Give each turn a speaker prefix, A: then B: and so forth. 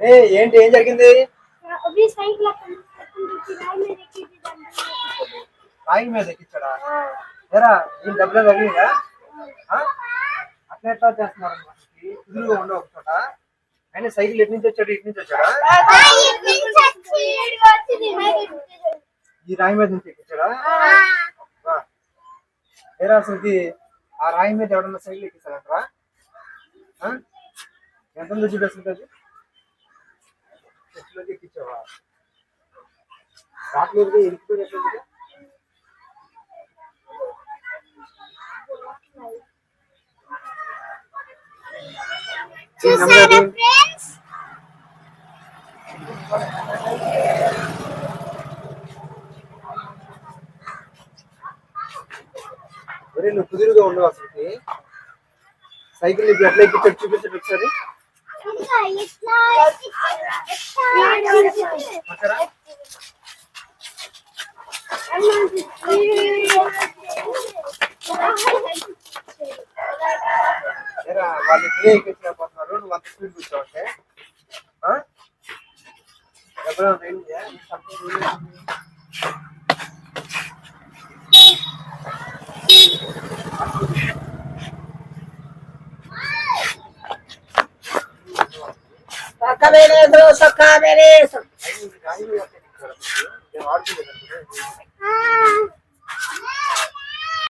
A: ఏ ఏంటి ఏం జరిగింది? రాయి మీద ఎక్కించాడా? ఎరా నేను డబ్బులు తగిలిందా అట్లా ఎట్లా చేస్తున్నారు ఎదురుగా ఉండవు ఒక చోట. ఆయన సైకిల్ ఎటు నుంచి వచ్చాడు ఇటు నుంచి వచ్చాడా? ఈ రాయి మీద నుంచి ఎక్కించాడా? ఎరా అసలుకి ఆ రాయి మీద ఎవడన్నా సైకిల్ ఎక్కిస్తాడంటారా? ఎంత చూపేసుకుంటుంది ఎక్కించావా
B: చూసారా ఫ్రెండ్స్?
A: నువ్వు కుదురుగా ఉండవు అసలుకి. సైకిల్ ఎట్లా ఎక్కించాడు? చూపించండి ఒకసారి. వాళ్ళు ఇప్పుడే ఎక్కించలేకపోతున్నారు నువ్వు అంత స్పీడ్ కూర్చోవంటే ఎప్పుడైనా తగిలిందా? ఈ శబ్దం తగిలింది.
C: సొక్క వేరేసు